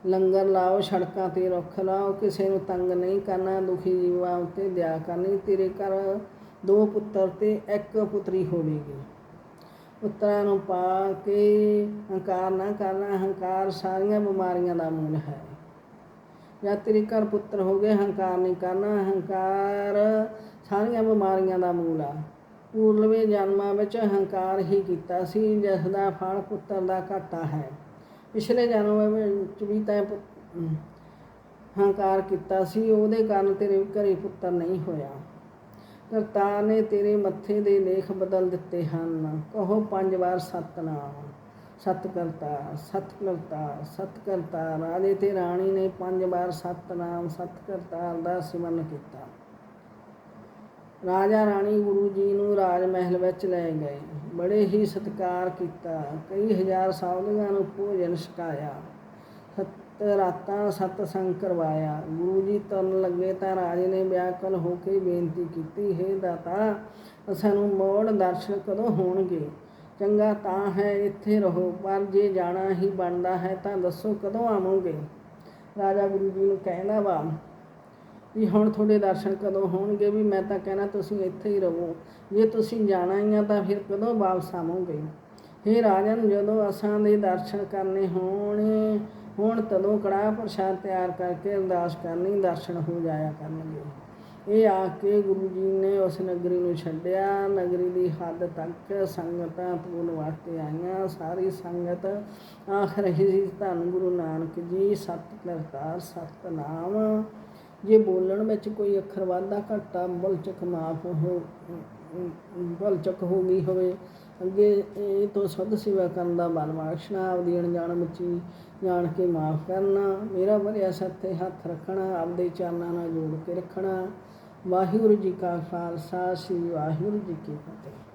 ਲੰਗਰ ਲਾਓ, ਸੜਕਾਂ ਤੇ ਰੁੱਖ ਲਾਓ, ਕਿਸੇ ਨੂੰ ਤੰਗ ਨਹੀਂ ਕਰਨਾ, ਦੁਖੀ ਜੀਵਾਂ ਉੱਤੇ ਦਇਆ ਕਰਨੀ, ਤੇਰੇ ਘਰ ਦੋ ਪੁੱਤਰ ਤੇ ਇੱਕ ਪੁੱਤਰੀ ਹੋਵੇਗੀ। ਪੁੱਤਰਾਂ ਨੂੰ ਪਾ ਕੇ ਹੰਕਾਰ ਨਾ ਕਰਨਾ, ਹੰਕਾਰ ਸਾਰੀਆਂ ਬਿਮਾਰੀਆਂ ਦਾ ਮੂਲ ਹੈ। ਜਾਂ ਤੇਰੇ ਘਰ ਪੁੱਤਰ ਹੋ ਗਏ, ਹੰਕਾਰ ਨਹੀਂ ਕਰਨਾ, ਹੰਕਾਰ ਸਾਰੀਆਂ ਬਿਮਾਰੀਆਂ ਦਾ ਮੂਲ ਆ। ਪੂਰਲਵੇ ਜਨਮਾਂ ਵਿੱਚ ਹੰਕਾਰ ਹੀ ਕੀਤਾ ਸੀ, ਜਿਸ ਦਾ ਫਲ ਪੁੱਤਰ ਦਾ ਘਾਟਾ ਹੈ। ਪਿਛਲੇ ਜਨਮ ਵਿੱਚ ਵੀ ਤੈਂ ਪੁ- ਹੰਕਾਰ ਕੀਤਾ ਸੀ, ਉਹਦੇ ਕਾਰਨ ਤੇਰੇ ਘਰੇ ਪੁੱਤਰ ਨਹੀਂ ਹੋਇਆ। ਕਰਤਾਰ ਨੇ ਤੇਰੇ ਮੱਥੇ ਦੇ ਲੇਖ ਬਦਲ ਦਿੱਤੇ ਹਨ। ਕਹੋ ਪੰਜ ਵਾਰ ਸਤਨਾਮ। ਸਤ ਕਰਤਾ ਸਤ ਕਰਤਾ ਸਤ ਕਰਤਾ ਰਾਜੇ ਤੇ ਰਾਣੀ ਨੇ ਪੰਜ ਵਾਰ ਸਤਨਾਮ ਸਤ ਕਰਤਾਰ ਦਾ ਸਿਮਰਨ ਕੀਤਾ। ਰਾਜਾ ਰਾਣੀ ਗੁਰੂ ਜੀ ਨੂੰ ਰਾਜ ਮਹਿਲ ਵਿੱਚ ਲੈ ਗਏ। ਬੜੇ ਹੀ ਸਤਿਕਾਰ ਕੀਤਾ। ਕਈ ਹਜ਼ਾਰ ਸਾਧੂਆਂ ਨੂੰ ਭੋਜਨ ਛਕਾਇਆ। ਸੱਤ ਰਾਤਾਂ ਸਤਸੰਗ ਕਰਵਾਇਆ। ਗੁਰੂ ਜੀ ਤੁਰਨ ਲੱਗੇ ਤਾਂ ਰਾਜੇ ਨੇ ਵਿਆਕਲ ਹੋ ਕੇ ਬੇਨਤੀ ਕੀਤੀ, ਹੈ ਦਾਤਾ, ਸਾਨੂੰ ਮੋੜ ਦਰਸ਼ਨ ਕਦੋਂ ਹੋਣਗੇ? ਚੰਗਾ ਤਾਂ ਹੈ ਇੱਥੇ ਰਹੋ, ਪਰ ਜੇ ਜਾਣਾ ਹੀ ਬਣਦਾ ਹੈ ਤਾਂ ਦੱਸੋ ਕਦੋਂ ਆਵੋਗੇ? ਰਾਜਾ ਗੁਰੂ ਜੀ ਨੂੰ ਕਹਿੰਦਾ ਵਾ ਵੀ ਹੁਣ ਤੁਹਾਡੇ ਦਰਸ਼ਨ ਕਦੋਂ ਹੋਣਗੇ? ਵੀ ਮੈਂ ਤਾਂ ਕਹਿਣਾ ਤੁਸੀਂ ਇੱਥੇ ਹੀ ਰਹੋ। ਜੇ ਤੁਸੀਂ ਜਾਣਾ ਹੀ ਆ ਤਾਂ ਫਿਰ ਕਦੋਂ ਵਾਪਸ ਆਵੋਗੇ? ਹੇ ਰਾਜਨ, ਜਦੋਂ ਅਸਾਂ ਦੇ ਦਰਸ਼ਨ ਕਰਨੇ ਹੋਣੇ ਹੁਣ ਤਦੋਂ ਕੜਾਹ ਪ੍ਰਸ਼ਾਦ ਤਿਆਰ ਕਰਕੇ ਅਰਦਾਸ ਕਰਨੀ ਦਰਸ਼ਨ ਹੋ ਜਾਇਆ ਕਰਨਗੇ। ਇਹ ਆ ਕੇ ਗੁਰੂ ਜੀ ਨੇ ਉਸ ਨਗਰੀ ਨੂੰ ਛੱਡਿਆ। ਨਗਰੀ ਦੀ ਹੱਦ ਤੱਕ ਸੰਗਤਾਂ ਪੂਰਨ ਵਾਸਤੇ ਆਈਆਂ। ਸਾਰੀ ਸੰਗਤ ਆਖ ਰਹੀ ਸੀ, ਧੰਨ ਗੁਰੂ ਨਾਨਕ ਜੀ, ਸਤ ਕਰਤਾਰ ਸਤਨਾਮ ਜੇ ਬੋਲਣ ਵਿੱਚ ਕੋਈ ਅੱਖਰ ਵਾਧਾ ਘਾਟਾ, ਬੁਲਚਕ ਮਾਫ ਹੋ, ਬੁਲਚਕ ਹੋ ਗਈ ਹੋਵੇ, ਅੱਗੇ ਇਹ ਤੋਂ ਸੁੱਧ ਸੇਵਾ ਕਰਨ ਦਾ ਬਲ ਬਖਸ਼ਣਾ ਆਪਦੀ ਅਣਜਾਣ ਵਿੱਚ ਜਾਣ ਕੇ ਮਾਫ ਕਰਨਾ, ਮੇਰਾ ਭਰਿਆ ਸੱਤੇ ਹੱਥ ਰੱਖਣਾ, ਆਪਦੇ ਚਰਨਾਂ ਨਾਲ ਜੋੜ ਕੇ ਰੱਖਣਾ। ਵਾਹਿਗੁਰੂ ਜੀ ਕਾ ਖਾਲਸਾ, ਸ੍ਰੀ ਵਾਹਿਗੁਰੂ ਜੀ ਕੀ ਫਤਿਹ।